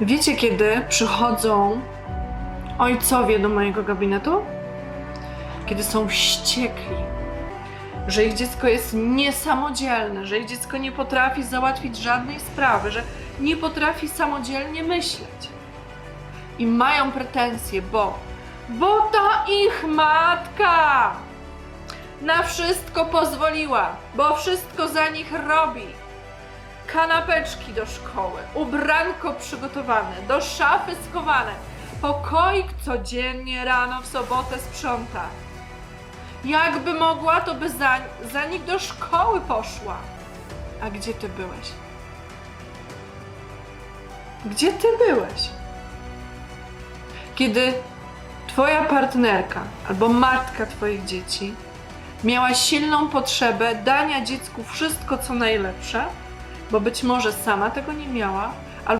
Wiecie, kiedy przychodzą ojcowie do mojego gabinetu? Kiedy są wściekli, że ich dziecko jest niesamodzielne, że ich dziecko nie potrafi załatwić żadnej sprawy, że nie potrafi samodzielnie myśleć. I mają pretensje, bo, bo to ich matka na wszystko pozwoliła, bo wszystko za nich robi. Kanapeczki do szkoły, ubranko przygotowane, do szafy schowane, pokoik codziennie rano w sobotę sprząta. Jakby mogła, to by za, za nich do szkoły poszła. A gdzie ty byłeś? Gdzie ty byłeś? Kiedy twoja partnerka albo matka twoich dzieci miała silną potrzebę dania dziecku wszystko co najlepsze, bo być może sama tego nie miała,